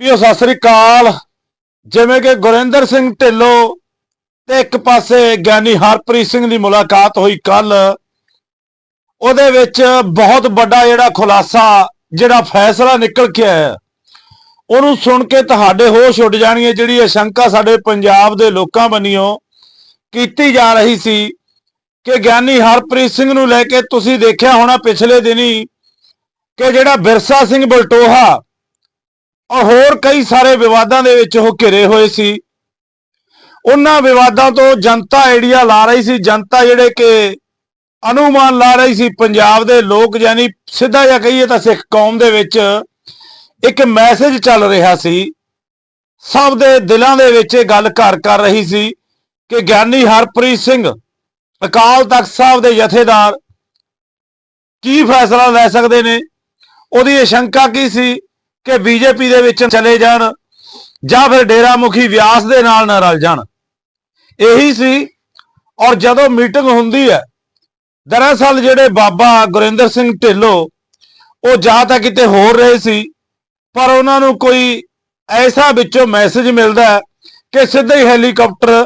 ਵੀਓ ਸਤਿ ਸ੍ਰੀ ਅਕਾਲ। ਜਿਵੇਂ ਕਿ ਗੁਰਿੰਦਰ ਸਿੰਘ ਢਿੱਲੋਂ ਤੇ ਇੱਕ ਪਾਸੇ ਗਿਆਨੀ ਹਰਪ੍ਰੀਤ ਸਿੰਘ ਦੀ ਮੁਲਾਕਾਤ ਹੋਈ ਕੱਲ ਉਹਦੇ ਵਿੱਚ ਬਹੁਤ ਵੱਡਾ ਜਿਹੜਾ ਖੁਲਾਸਾ, ਜਿਹੜਾ ਫੈਸਲਾ ਨਿਕਲ ਕੇ ਆਇਆ। ਉਹਨੂੰ ਸੁਣ ਕੇ ਤੁਹਾਡੇ ਹੋਸ਼ ਉੱਡ ਜਾਣਗੇ, ਜਿਹੜੀ ਇਹ ਸ਼ੰਕਾ ਸਾਡੇ ਪੰਜਾਬ ਦੇ ਲੋਕਾਂ ਬੰਨਿਓ ਕੀਤੀ ਜਾ ਰਹੀ ਸੀ ਕਿ ਗਿਆਨੀ ਹਰਪ੍ਰੀਤ ਸਿੰਘ ਨੂੰ ਲੈ ਕੇ ਤੁਸੀਂ ਦੇਖਿਆ ਹੋਣਾ ਪਿਛਲੇ ਦਿਨੀ ਕਿ ਜਿਹੜਾ ਬਿਰਸਾ ਸਿੰਘ ਬਲਟੋਹਾ ਔਰ ਹੋਰ ਕਈ ਸਾਰੇ ਵਿਵਾਦਾਂ ਦੇ ਵਿੱਚ ਉਹ ਘਿਰੇ ਹੋਏ ਸੀ। ਉਹਨਾਂ ਵਿਵਾਦਾਂ ਤੋਂ ਜਨਤਾ ਆਈਡੀਆ ਲਾ ਰਹੀ ਸੀ, ਜਨਤਾ ਜਿਹੜੇ ਕਿ ਅਨੁਮਾਨ ਲਾ ਰਹੀ ਸੀ ਪੰਜਾਬ ਦੇ ਲੋਕ, ਯਾਨੀ ਸਿੱਧਾ ਜਿਹਾ ਕਹੀਏ ਤਾਂ ਸਿੱਖ ਕੌਮ ਦੇ ਵਿੱਚ ਇੱਕ ਮੈਸੇਜ ਚੱਲ ਰਿਹਾ ਸੀ। ਸਭ ਦੇ ਦਿਲਾਂ ਦੇ ਵਿੱਚ ਇਹ ਗੱਲ ਘਰ ਕਰ ਰਹੀ ਸੀ ਕਿ ਗਿਆਨੀ ਹਰਪ੍ਰੀਤ ਸਿੰਘ ਅਕਾਲ ਤਖਤ ਸਾਹਿਬ ਦੇ ਜਥੇਦਾਰ ਕੀ ਫੈਸਲਾ ਲੈ ਸਕਦੇ ਨੇ? ਉਹਦੀ ਇਹ ਸ਼ੰਕਾ ਕੀ ਸੀ? ਕਿ ਬੀਜੇਪੀ ਦੇ ਵਿੱਚ ਚਲੇ ਜਾਣ ਜਾਂ ਫਿਰ ਡੇਰਾ ਮੁਖੀ ਵਿਆਸ ਦੇ ਨਾਲ ਨਾ ਰਲ ਜਾਣ। ਇਹੀ ਸੀ ਔਰ ਜਦੋਂ ਮੀਟਿੰਗ ਹੁੰਦੀ ਹੈ, ਦਰਅਸਲ ਜਿਹੜੇ ਬਾਬਾ ਗੁਰਿੰਦਰ ਸਿੰਘ ਢਿੱਲੋਂ ਉਹ ਜਾਂ ਤਾਂ ਕਿਤੇ ਹੋਰ ਰਹੇ ਸੀ, ਪਰ ਉਹਨਾਂ ਨੂੰ ਕੋਈ ਐਸਾ ਵਿੱਚੋਂ ਮੈਸੇਜ ਮਿਲਦਾ ਕਿ ਸਿੱਧੇ ਹੀ ਹੈਲੀਕਾਪਟਰ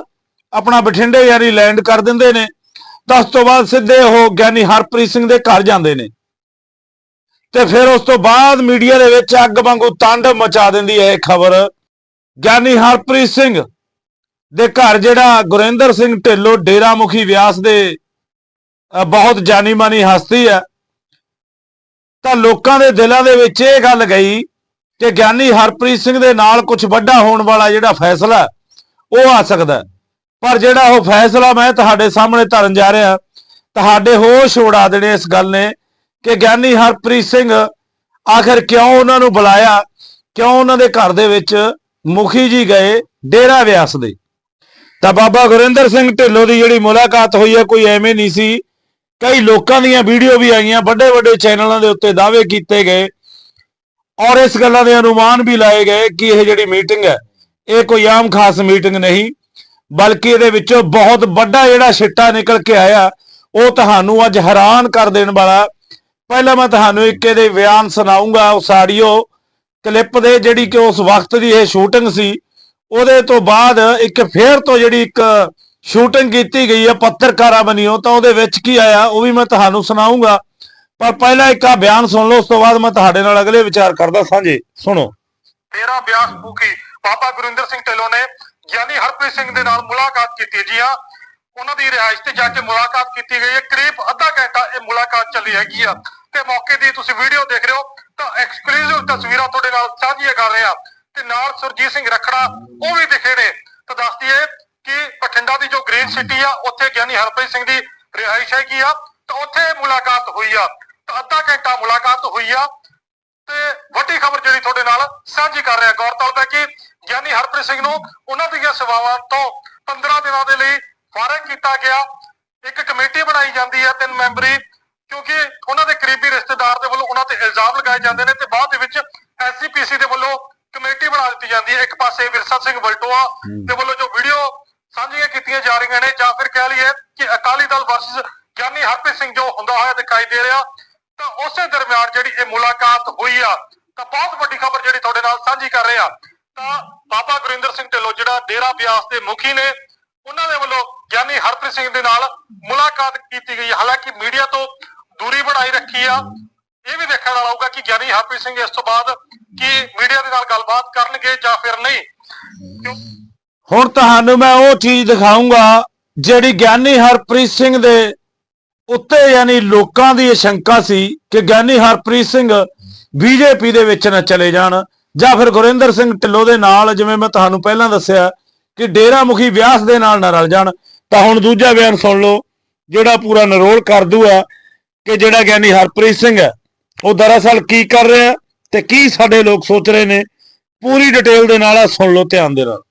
ਆਪਣਾ ਬਠਿੰਡੇ ਯਾਰੀ ਲੈਂਡ ਕਰ ਦਿੰਦੇ ਨੇ। ਤਾਂ ਉਸ ਤੋਂ ਬਾਅਦ ਸਿੱਧੇ ਉਹ ਗਿਆਨੀ ਹਰਪ੍ਰੀਤ ਸਿੰਘ ਦੇ ਘਰ ਜਾਂਦੇ ਨੇ। ਤੇ ਫਿਰ ਉਸ ਤੋਂ ਬਾਅਦ ਮੀਡੀਆ ਦੇ ਵਿੱਚ ਅੱਗ ਵਾਂਗੂ ਤਾਂਡਵ ਮਚਾ ਦਿੰਦੀ ਹੈ ਇਹ ਖਬਰ। ਗਿਆਨੀ ਹਰਪ੍ਰੀਤ ਸਿੰਘ ਦੇ ਘਰ ਜਿਹੜਾ ਗੁਰਿੰਦਰ ਸਿੰਘ ਢਿੱਲੋਂ ਡੇਰਾ ਮੁਖੀ ਵਿਆਸ ਦੇ ਬਹੁਤ ਜਾਨੀ ਮਾਨੀ ਹਸਤੀ ਹੈ। ਤਾਂ ਲੋਕਾਂ ਦੇ ਦਿਲਾਂ ਦੇ ਵਿੱਚ ਇਹ ਗੱਲ ਗਈ ਕਿ ਗਿਆਨੀ ਹਰਪ੍ਰੀਤ ਸਿੰਘ ਦੇ ਨਾਲ ਕੁਝ ਵੱਡਾ ਹੋਣ ਵਾਲਾ ਜਿਹੜਾ ਫੈਸਲਾ ਉਹ ਆ ਸਕਦਾ ਪਰ ਜਿਹੜਾ ਉਹ ਫੈਸਲਾ ਮੈਂ ਤੁਹਾਡੇ ਸਾਹਮਣੇ ਧਰਨ ਜਾ ਰਿਹਾ, ਤੁਹਾਡੇ ਹੋਸ਼ ਉਡਾ ਦੇਣੇ ਇਸ ਗੱਲ ਨੇ। ਕਿ ਗਿਆਨੀ ਹਰਪ੍ਰੀਤ ਸਿੰਘ ਆਖਰ ਕਿਉਂ ਉਹਨਾਂ ਨੂੰ ਬੁਲਾਇਆ? ਕਿਉਂ ਉਹਨਾਂ ਦੇ ਘਰ ਦੇ ਵਿੱਚ ਮੁਖੀ ਜੀ ਗਏ ਡੇਰਾ ਵਿਆਸ ਦੇ? ਤਾਂ ਬਾਬਾ ਗੁਰਿੰਦਰ ਸਿੰਘ ਢਿੱਲੋਂ ਦੀ ਜਿਹੜੀ ਮੁਲਾਕਾਤ ਹੋਈ ਹੈ, ਕੋਈ ਐਵੇਂ ਨਹੀਂ ਸੀ। ਕਈ ਲੋਕਾਂ ਦੀਆਂ ਵੀਡੀਓ ਵੀ ਆਈਆਂ ਵੱਡੇ ਵੱਡੇ ਚੈਨਲਾਂ ਦੇ ਉੱਤੇ ਦਾਅਵੇ ਕੀਤੇ ਗਏ। ਔਰ ਇਸ ਗੱਲਾਂ ਦੇ ਅਨੁਮਾਨ ਵੀ ਲਾਏ ਗਏ ਕਿ ਇਹ ਜਿਹੜੀ ਮੀਟਿੰਗ ਹੈ, ਇਹ ਕੋਈ ਆਮ ਖਾਸ ਮੀਟਿੰਗ ਨਹੀਂ, ਬਲਕਿ ਇਹਦੇ ਵਿੱਚੋਂ ਬਹੁਤ ਵੱਡਾ ਜਿਹੜਾ ਛਿੱਟਾ ਨਿਕਲ ਕੇ ਆਇਆ, ਉਹ ਤੁਹਾਨੂੰ ਅੱਜ ਹੈਰਾਨ ਕਰ ਦੇਣ ਵਾਲਾ ਪਹਿਲਾਂ ਮੈਂ ਤੁਹਾਨੂੰ ਇੱਕ ਇਹਦੇ ਬਿਆਨ ਸੁਣਾਉਂਗਾ, ਉਹ ਸਾਡੀਓ ਕਲਿੱਪ ਦੇ ਜਿਹੜੀ ਕਿ ਉਸ ਵਕਤ ਦੀ ਇਹ ਸ਼ੂਟਿੰਗ ਸੀ, ਉਹਦੇ ਤੋਂ ਬਾਅਦ ਇੱਕ ਫੇਰ ਤੋਂ ਜਿਹੜੀ ਇੱਕ ਸ਼ੂਟਿੰਗ ਕੀਤੀ ਗਈ ਹੈ, ਪੱਤਰਕਾਰਾਂ ਬਣੀਓ, ਤਾਂ ਉਹਦੇ ਵਿੱਚ ਕੀ ਆਇਆ, ਉਹ ਵੀ ਮੈਂ ਤੁਹਾਨੂੰ ਸੁਣਾਉਂਗਾ। ਪਰ ਪਹਿਲਾਂ ਇੱਕ ਆ ਬਿਆਨ ਸੁਣ ਲਓ, ਉਸ ਤੋਂ ਬਾਅਦ ਮੈਂ ਤੁਹਾਡੇ ਨਾਲ ਅਗਲੇ ਵਿਚਾਰ ਕਰਦਾ ਸਾਂਝੇ। ਸੁਣੋ। ਤੇਰਾ ਬਿਆਸ ਮੁਖੀ ਬਾਬਾ ਗੁਰਿੰਦਰ ਸਿੰਘ ਢਿੱਲੋਂ ਨੇ ਗਿਆਨੀ ਹਰਪ੍ਰੀਤ ਸਿੰਘ ਦੇ ਨਾਲ ਮੁਲਾਕਾਤ ਕੀਤੀ ਜੀ, ਹਾਂ। ਉਹਨਾਂ ਦੀ ਰਿਹਾਇਸ਼ ਤੇ ਜਾ ਕੇ ਮੁਲਾਕਾਤ ਕੀਤੀ ਗਈ ਹੈ, ਕਰੀਬ ਅੱਧਾ ਘੰਟਾ ਇਹ ਮੁਲਾਕਾਤ ਚੱਲੀ ਹੈਗੀ ਆ। ਤੇ ਮੌਕੇ ਦੀ ਤੁਸੀਂ ਵੀਡੀਓ ਦੇਖ ਰਹੇ ਹੋ, ਤਾਂ ਐਕਸਕਲੂਸਿਵ ਤਸਵੀਰਾਂ ਤੁਹਾਡੇ ਨਾਲ ਸਾਂਝੀਆਂ ਕਰ ਰਹੇ ਆ ਤੇ ਨਾਲ ਸੁਰਜੀਤ ਸਿੰਘ ਰਖੜਾ, ਉਹ ਵੀ ਦਿਖੇ ਨੇ। ਤਾਂ ਦੱਸ ਦਈਏ ਕਿ ਬਠਿੰਡਾ ਦੀ ਜੋ ਗ੍ਰੀਨ ਸਿਟੀ ਆ, ਉੱਥੇ ਗਿਆਨੀ ਹਰਪ੍ਰੀਤ ਸਿੰਘ ਦੀ ਰਿਹਾਇਸ਼ ਹੈਗੀ ਆ। ਤਾਂ ਉੱਥੇ ਮੁਲਾਕਾਤ ਹੋਈ ਆ। ਤਾਂ ਅੱਧਾ ਘੰਟਾ ਮੁਲਾਕਾਤ ਹੋਈ ਆ। ਤੇ ਵੱਡੀ ਖਬਰ ਜਿਹੜੀ ਤੁਹਾਡੇ ਨਾਲ ਸਾਂਝੀ ਕਰ ਰਿਹਾ, ਗੌਰਤਲਬ ਹੈ ਕਿ ਗਿਆਨੀ ਹਰਪ੍ਰੀਤ ਸਿੰਘ ਨੂੰ ਉਹਨਾਂ ਦੀਆਂ ਸੇਵਾਵਾਂ ਤੋਂ 15 ਦਿਨਾਂ ਦੇ ਲਈ ਫਾਰਗ ਕੀਤਾ ਗਿਆ। ਇੱਕ ਕਮੇਟੀ ਬਣਾਈ ਜਾਂਦੀ ਹੈ, ਤਿੰਨ ਮੈਂਬਰੀ। ਕਿਉਂਕਿ ਉਹਨਾਂ ਦੇ ਕਰੀਬੀ ਰਿਸ਼ਤੇਦਾਰ ਦੇ ਵੱਲੋਂ ਉਹਨਾਂ ਤੇ ਇਲਜ਼ਾਮ ਲਗਾਏ ਜਾਂਦੇ ਨੇ ਤੇ ਬਾਅਦ ਦੇ ਵਿੱਚ ਐਸਜੀਪੀਸੀ ਦੇ ਵੱਲੋਂ ਕਮੇਟੀ ਬਣਾ ਦਿੱਤੀ ਜਾਂਦੀ ਹੈ। ਇੱਕ ਪਾਸੇ ਵਿਰਸਾ ਸਿੰਘ ਬਲਟੋਆ ਦੇ ਵੱਲੋਂ ਜੋ ਵੀਡੀਓ ਸਾਂਝੀਆਂ ਕੀਤੀਆਂ ਜਾ ਰਹੀਆਂ ਨੇ ਜਾਂ ਫਿਰ ਕਹਿ ਲਈਏ ਕਿ ਅਕਾਲੀ ਦਲ ਵਰਸਸ ਗਿਆਨੀ ਹਰਪ੍ਰੀਤ ਸਿੰਘ ਜੋ ਹੁੰਦਾ ਹੋਇਆ ਦਿਖਾਈ ਦੇ ਰਿਹਾ ਤਾਂ ਉਸੇ ਦਰਮਿਆਨ ਜਿਹੜੀ ਇਹ ਮੁਲਾਕਾਤ ਹੋਈ ਆ ਤਾਂ ਬਹੁਤ ਵੱਡੀ ਖਬਰ ਜਿਹੜੀ ਤੁਹਾਡੇ ਨਾਲ ਸਾਂਝੀ ਕਰ ਰਹੇ। ਆ ਤਾਂ ਬਾਬਾ ਗੁਰਿੰਦਰ ਸਿੰਘ ਢਿੱਲੋਂ ਜਿਹੜਾ ਡੇਰਾ ਬਿਆਸ ਦੇ ਮੁਖੀ ਨੇ ਉਹਨਾਂ ਦੇ ਵੱਲੋਂ ਗਿਆਨੀ ਹਰਪ੍ਰੀਤ ਸਿੰਘ ਦੇ ਨਾਲ ਮੁਲਾਕਾਤ ਕੀਤੀ ਗਈ। ਹਾਲਾਂਕਿ ਮੀਡੀਆ ਤੋਂ ਦੂਰੀ ਬਣਾਈ ਰੱਖੀ ਆ। ਇਹ ਵੀ ਦੇਖਣ ਵਾਲਾ ਹੋਊਗਾ ਕਿ ਗਿਆਨੀ ਹਰਪ੍ਰੀਤ ਸਿੰਘ ਇਸ ਤੋਂ ਬਾਅਦ ਕੀ ਮੀਡੀਆ ਦੇ ਨਾਲ ਗੱਲਬਾਤ ਕਰਨਗੇ ਜਾਂ ਫਿਰ ਨਹੀਂ। ਹੁਣ ਤੁਹਾਨੂੰ ਮੈਂ ਉਹ ਚੀਜ਼ ਦਿਖਾਉਂਗਾ ਜਿਹੜੀ ਗਿਆਨੀ ਹਰਪ੍ਰੀਤ ਸਿੰਘ ਦੇ ਉੱਤੇ ਯਾਨੀ ਲੋਕਾਂ ਦੀ ਇਹ ਸ਼ੰਕਾ ਸੀ ਕਿ ਗਿਆਨੀ ਹਰਪ੍ਰੀਤ ਸਿੰਘ ਬੀਜੇਪੀ ਦੇ ਵਿੱਚ ਨਾ ਚਲੇ ਜਾਣ ਜਾਂ ਫਿਰ ਗੁਰਿੰਦਰ ਸਿੰਘ ਢਿੱਲੋਂ ਦੇ ਨਾਲ, ਜਿਵੇਂ ਮੈਂ ਤੁਹਾਨੂੰ ਪਹਿਲਾਂ ਦੱਸਿਆ ਕਿ ਡੇਰਾ ਮੁਖੀ ਵਿਆਸ ਦੇ ਨਾਲ ਨਾ ਰਲ ਜਾਣ। ਤਾਂ ਹੁਣ ਦੂਜਾ ਬਿਆਨ ਸੁਣ ਲਓ, ਜਿਹੜਾ ਪੂਰਾ ਨਰੋਲ ਕਰ ਦੂਆ। ਕਿ ਜਿਹੜਾ ਗਿਆਨੀ ਹਰਪ੍ਰੀਤ ਸਿੰਘ ਹੈ, ਉਹ ਦਰਅਸਲ ਕੀ ਕਰ ਰਿਹਾ ਤੇ ਕੀ ਸਾਡੇ ਲੋਕ ਸੋਚ ਰਹੇ ਨੇ, ਪੂਰੀ ਡਿਟੇਲ ਦੇ ਨਾਲ ਸੁਣ ਲਓ ਧਿਆਨ ਦੇ ਨਾਲ।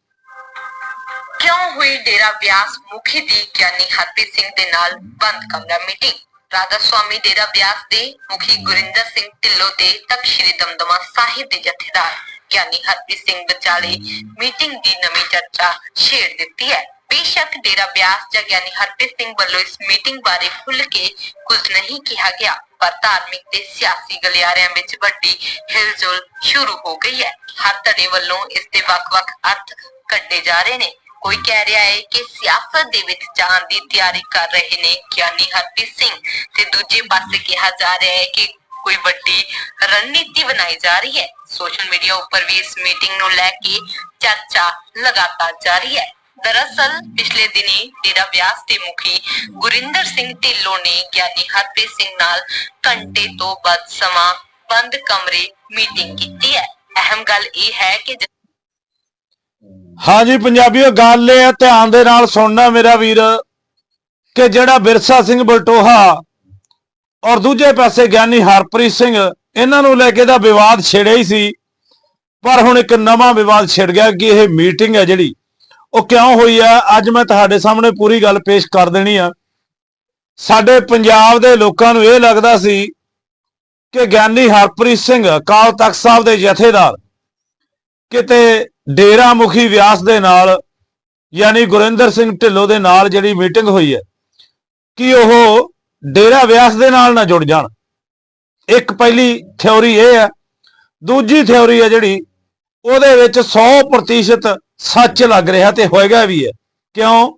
ਕਿਉਂ ਹੋਈ ਡੇਰਾ ਬਿਆਸ ਮੁਖੀ ਦੀ ਗਿਆਨੀ ਹਰਪ੍ਰੀਤ ਸਿੰਘ ਦੇ ਨਾਲ ਬੰਦ ਕਮਰਾ ਮੀਟਿੰਗ ਰਾਧਾ ਸਵਾਮੀ ਡੇਰਾ ਬਿਆਸ ਦੇ ਮੁਖੀ ਗੁਰਿੰਦਰ ਸਿੰਘ ਢਿੱਲੋਂ ਤੇ ਤਖਤ ਸ੍ਰੀ ਦਮਦਮਾ ਸਾਹਿਬ ਦੇ ਜਥੇਦਾਰ ਗਿਆਨੀ ਹਰਪ੍ਰੀਤ ਸਿੰਘ ਵਿਚਾਲੇ ਮੀਟਿੰਗ ਦੀ ਨਵੀਂ ਚਰਚਾ ਛੇੜ ਦਿੱਤੀ ਹੈ। ਬੇਸ਼ੱਕ ਡੇਰਾ ਬਿਆਸ ਜਾਂ ਗਿਆਨੀ ਹਰਪ੍ਰੀਤ ਸਿੰਘ ਵੱਲੋਂ ਇਸ ਮੀਟਿੰਗ ਬਾਰੇ ਖੁੱਲ੍ਹ ਕੇ ਕੁਝ ਨਹੀਂ ਕਿਹਾ ਗਿਆ, ਪਰ ਧਾਰਮਿਕ ਤੇ ਸਿਆਸੀ ਗਲਿਆਰਿਆਂ ਵਿੱਚ ਵੱਡੀ ਹਿਲਜੁਲ ਸ਼ੁਰੂ ਹੋ ਗਈ ਹੈ। ਹਰ ਧੜੇ ਵੱਲੋਂ ਇਸ ਦੇ ਵੱਖ-ਵੱਖ ਅਰਥ ਕੱਢੇ ਜਾ ਰਹੇ ਨੇ। ਕੋਈ ਕਹਿ ਰਿਹਾ ਹੈ ਕਿ ਸਿਆਸਤ ਦੇ ਵਿੱਚ ਜਾਣ ਦੀ ਤਿਆਰੀ ਕਰ ਰਹੇ ਨੇ ਗਿਆਨੀ ਹਰਪ੍ਰੀਤ ਸਿੰਘ ਤੇ ਦੂਜੇ ਪਾਸੇ ਕਿਹਾ ਜਾ ਰਿਹਾ ਹੈ ਕਿ ਕੋਈ ਵੱਡੀ ਰਣਨੀਤੀ ਬਣਾਈ ਜਾ ਰਹੀ ਹੈ। ਸੋਸ਼ਲ ਮੀਡੀਆ ਉੱਪਰ ਵੀ ਇਸ ਮੀਟਿੰਗ ਨੂੰ ਲੈ ਕੇ ਚਰਚਾ ਲਗਾਤਾਰ ਜਾਰੀ ਹੈ। ਦਰਅਸਲ, ਪਿਛਲੇ ਦਿਨੀ ਡੇਰਾ ਬਿਆਸ ਦੇ ਮੁਖੀ ਗੁਰਿੰਦਰ ਸਿੰਘ ਢਿੱਲੋਂ ਨੇ ਗਿਆਨੀ ਹਰਪ੍ਰੀਤ ਸਿੰਘ ਨਾਲ ਘੰਟੇ ਤੋਂ ਵੱਧ ਸਮਾਂ ਬੰਦ ਕਮਰੇ ਮੀਟਿੰਗ ਕੀਤੀ ਹੈ। ਅਹਿਮ ਗੱਲ ਇਹ ਹੈ ਕਿ ਹਾਂਜੀ, ਪੰਜਾਬੀਓ, ਗੱਲ ਇਹ ਹੈ, ਧਿਆਨ ਦੇ ਨਾਲ ਸੁਣਨਾ ਮੇਰਾ ਵੀਰ, ਕਿ ਜਿਹੜਾ ਬਿਰਸਾ ਸਿੰਘ ਬਲਟੋਹਾ ਔਰ ਦੂਜੇ ਪਾਸੇ ਗਿਆਨੀ ਹਰਪ੍ਰੀਤ ਸਿੰਘ, ਇਹਨਾਂ ਨੂੰ ਲੈ ਕੇ ਦਾ ਵਿਵਾਦ ਛਿੜਿਆ ਹੀ ਸੀ, ਪਰ ਹੁਣ ਇੱਕ ਨਵਾਂ ਵਿਵਾਦ ਛਿੜ ਗਿਆ ਕਿ ਇਹ ਮੀਟਿੰਗ ਹੈ ਜਿਹੜੀ। ਉਹ ਕਿਉਂ ਹੋਈ ਆ? ਅੱਜ ਮੈਂ ਤੁਹਾਡੇ ਸਾਹਮਣੇ ਪੂਰੀ ਗੱਲ ਪੇਸ਼ ਕਰ ਦੇਣੀ ਆ। ਸਾਡੇ ਪੰਜਾਬ ਦੇ ਲੋਕਾਂ ਨੂੰ ਇਹ ਲੱਗਦਾ ਸੀ ਕਿ ਗਿਆਨੀ ਹਰਪ੍ਰੀਤ ਸਿੰਘ ਅਕਾਲ ਤਖਤ ਸਾਹਿਬ ਦੇ ਜਥੇਦਾਰ ਕਿਤੇ ਡੇਰਾ ਮੁਖੀ ਵਿਆਸ ਦੇ ਨਾਲ, ਯਾਨੀ ਗੁਰਿੰਦਰ ਸਿੰਘ ਢਿੱਲੋਂ ਦੇ ਨਾਲ ਜਿਹੜੀ ਮੀਟਿੰਗ ਹੋਈ ਹੈ, ਕਿ ਉਹ ਡੇਰਾ ਵਿਆਸ ਦੇ ਨਾਲ ਨਾ ਜੁੜ ਜਾਣ। ਇੱਕ ਪਹਿਲੀ ਥਿਉਰੀ ਇਹ ਹੈ। ਦੂਜੀ ਥਿਉਰੀ ਹੈ ਜਿਹੜੀ, ਉਹਦੇ ਵਿੱਚ 100% ਸੱਚ ਲੱਗ ਰਿਹਾ ਤੇ ਹੋਏਗਾ ਵੀ ਹੈ। ਕਿਉਂ?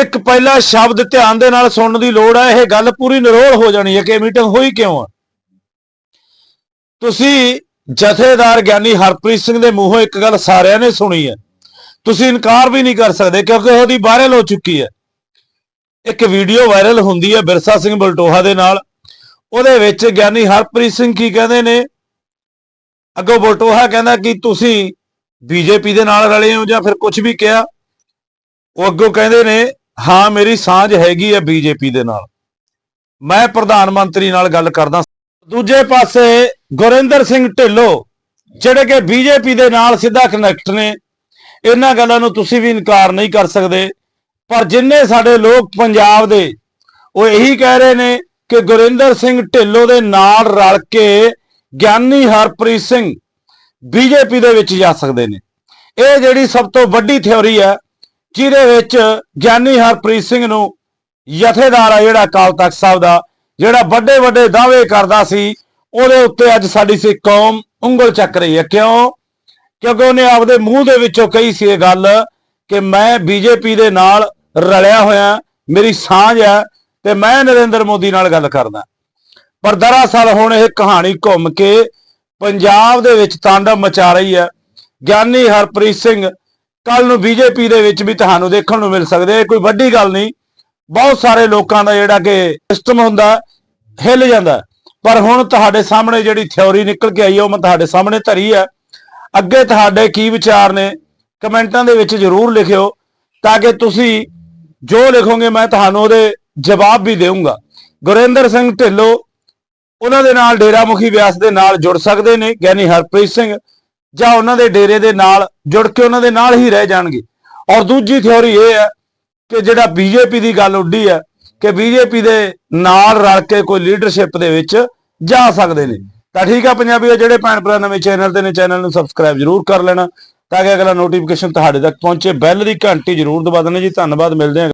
ਇੱਕ ਪਹਿਲਾ ਸ਼ਬਦ ਧਿਆਨ ਦੇ ਨਾਲ ਸੁਣਨ ਦੀ ਲੋੜ ਹੈ ਇਹ ਗੱਲ ਪੂਰੀ ਨਿਰੋਲ ਹੋ ਜਾਣੀ ਹੈ ਕਿ ਮੀਟਿੰਗ ਹੋਈ ਕਿਉਂ ਆ। ਤੁਸੀਂ ਜਥੇਦਾਰ ਗਿਆਨੀ ਹਰਪ੍ਰੀਤ ਸਿੰਘ ਦੇ ਮੂੰਹੋਂ ਇੱਕ ਗੱਲ ਸਾਰਿਆਂ ਨੇ ਸੁਣੀ ਹੈ। ਤੁਸੀਂ ਇਨਕਾਰ ਵੀ ਨਹੀਂ ਕਰ ਸਕਦੇ ਕਿਉਂਕਿ ਉਹਦੀ ਵਾਇਰਲ ਹੋ ਚੁੱਕੀ ਹੈ। ਇੱਕ ਵੀਡੀਓ ਵਾਇਰਲ ਹੁੰਦੀ ਹੈ ਬਿਰਸਾ ਸਿੰਘ ਬਲਟੋਹਾ ਦੇ ਨਾਲ। ਉਹਦੇ ਵਿੱਚ ਗਿਆਨੀ ਹਰਪ੍ਰੀਤ ਸਿੰਘ ਕੀ ਕਹਿੰਦੇ ਨੇ? ਅੱਗੋਂ ਬਲਟੋਹਾ ਕਹਿੰਦਾ ਕਿ ਤੁਸੀਂ ਬੀਜੇਪੀ ਦੇ ਨਾਲ ਰਲੇ ਹੋ ਜਾਂ ਫਿਰ ਕੁਝ ਵੀ ਕਿਹਾ, ਉਹ ਅੱਗੋਂ ਕਹਿੰਦੇ ਨੇ, ਹਾਂ, ਮੇਰੀ ਸਾਂਝ ਹੈਗੀ ਹੈ ਬੀਜੇਪੀ ਦੇ ਨਾਲ। ਮੈਂ ਪ੍ਰਧਾਨ ਮੰਤਰੀ ਨਾਲ ਗੱਲ ਕਰਦਾ। ਦੂਜੇ ਪਾਸੇ ਗੁਰਿੰਦਰ ਸਿੰਘ ਢਿੱਲੋਂ, ਜਿਹੜੇ ਕਿ ਬੀਜੇਪੀ ਦੇ ਨਾਲ ਸਿੱਧਾ ਕਨੈਕਟ ਨੇ, ਇਹਨਾਂ ਗੱਲਾਂ ਨੂੰ ਤੁਸੀਂ ਵੀ ਇਨਕਾਰ ਨਹੀਂ ਕਰ ਸਕਦੇ। ਪਰ ਜਿੰਨੇ ਸਾਡੇ ਲੋਕ ਪੰਜਾਬ ਦੇ, ਉਹ ਇਹੀ ਕਹਿ ਰਹੇ ਨੇ ਕਿ ਗੁਰਿੰਦਰ ਸਿੰਘ ਢਿੱਲੋਂ ਦੇ ਨਾਲ ਰਲ ਕੇ ਗਿਆਨੀ ਹਰਪ੍ਰੀਤ ਸਿੰਘ ਬੀਜੇਪੀ ਦੇ ਵਿੱਚ ਜਾ ਸਕਦੇ ਨੇ। ਇਹ ਜਿਹੜੀ ਸਭ ਤੋਂ ਵੱਡੀ ਥਿਉਰੀ ਹੈ, ਜਿਹਦੇ ਵਿੱਚ ਗਿਆਨੀ ਹਰਪ੍ਰੀਤ ਸਿੰਘ ਨੂੰ ਜਥੇਦਾਰ ਆ ਜਿਹੜਾ ਅਕਾਲ ਤਖਤ ਸਾਹਿਬ ਦਾ, ਜਿਹੜਾ ਵੱਡੇ ਵੱਡੇ ਦਾਅਵੇ ਕਰਦਾ ਸੀ, ਉਹਦੇ ਉੱਤੇ ਅੱਜ ਸਾਡੀ ਸਿੱਖ ਕੌਮ ਉਂਗਲ ਚੱਕ ਰਹੀ ਹੈ। ਕਿਉਂ? ਕਿਉਂਕਿ ਉਹਨੇ ਆਪਦੇ ਮੂੰਹ ਦੇ ਵਿੱਚੋਂ ਕਹੀ ਸੀ ਇਹ ਗੱਲ ਕਿ ਮੈਂ ਬੀਜੇਪੀ ਦੇ ਨਾਲ ਰਲਿਆ ਹੋਇਆ, ਮੇਰੀ ਸਾਂਝ ਹੈ ਤੇ ਮੈਂ ਨਰਿੰਦਰ ਮੋਦੀ ਨਾਲ ਗੱਲ ਕਰਦਾ। ਪਰ ਦਰਅਸਲ ਹੁਣ ਇਹ ਕਹਾਣੀ ਘੁੰਮ ਕੇ ਪੰਜਾਬ ਦੇ ਵਿੱਚ ਤਾਂਡਵ ਮਚਾ ਰਹੀ ਹੈ। ਗਿਆਨੀ ਹਰਪ੍ਰੀਤ ਸਿੰਘ ਕੱਲ ਨੂੰ ਬੀਜੇਪੀ ਦੇ ਵਿੱਚ ਵੀ ਤੁਹਾਨੂੰ ਦੇਖਣ ਨੂੰ ਮਿਲ ਸਕਦੇ ਇਹ ਕੋਈ ਵੱਡੀ ਗੱਲ ਨਹੀਂ, ਬਹੁਤ ਸਾਰੇ ਲੋਕਾਂ ਦਾ ਜਿਹੜਾ ਕਿ ਸਿਸਟਮ ਹੁੰਦਾ, ਹਿੱਲ ਜਾਂਦਾ ਪਰ ਹੁਣ ਤੁਹਾਡੇ ਸਾਹਮਣੇ ਜਿਹੜੀ ਥਿਉਰੀ ਨਿਕਲ ਕੇ ਆਈ ਹੈ ਉਹ ਮੈਂ ਤੁਹਾਡੇ ਸਾਹਮਣੇ ਧਰੀ ਹੈ ਅੱਗੇ ਤੁਹਾਡੇ ਕੀ ਵਿਚਾਰ ਨੇ, ਕਮੈਂਟਾਂ ਦੇ ਵਿੱਚ ਜਰੂਰ ਲਿਖਿਓ, ਤਾਂ ਕਿ ਤੁਸੀਂ ਜੋ ਲਿਖੋਗੇ ਮੈਂ ਤੁਹਾਨੂੰ ਉਹਦੇ ਜਵਾਬ ਵੀ ਦੇਵਾਂਗਾ ਗੁਰਿੰਦਰ ਸਿੰਘ ਢਿੱਲੋਂ ਉਹਨਾਂ ਦੇ ਨਾਲ ਡੇਰਾ ਮੁਖੀ ਵਿਆਸ ਦੇ ਨਾਲ ਜੁੜ ਸਕਦੇ ਨੇ, ਗਿਆਨੀ ਹਰਪ੍ਰੀਤ ਸਿੰਘ, ਜਾਂ ਉਹਨਾਂ ਦੇ ਡੇਰੇ ਦੇ ਨਾਲ ਜੁੜ ਕੇ ਉਹਨਾਂ ਦੇ ਨਾਲ ਹੀ ਰਹਿ ਜਾਣਗੇ। ਔਰ ਦੂਜੀ ਥਿਉਰੀ ਇਹ ਹੈ ਕਿ ਜਿਹੜਾ ਬੀਜੇਪੀ ਦੀ ਗੱਲ ਉੱਡੀ ਹੈ ਕਿ ਬੀਜੇਪੀ ਦੇ ਨਾਲ ਰਲ ਕੇ ਕੋਈ ਲੀਡਰਸ਼ਿਪ ਦੇ ਵਿੱਚ ਜਾ ਸਕਦੇ ਨੇ। ਤਾਂ ਠੀਕ ਆ ਪੰਜਾਬੀਓ, ਜਿਹੜੇ ਭੈਣ ਭਰਾ ਨਵੇਂ ਚੈਨਲ ਤੇ ਨੇ ਚੈਨਲ ਨੂੰ ਸਬਸਕ੍ਰਾਈਬ ਜਰੂਰ ਕਰ ਲੈਣਾ ਤਾਂ ਕਿ ਅਗਲਾ ਨੋਟੀਫਿਕੇਸ਼ਨ ਤੁਹਾਡੇ ਤੱਕ ਪਹੁੰਚੇ। ਬੈਲ ਦੀ ਘੰਟੀ ਜਰੂਰ ਦਬਾ ਦੇਣਾ ਜੀ। ਧੰਨਵਾਦ, ਮਿਲਦੇ ਹਾਂ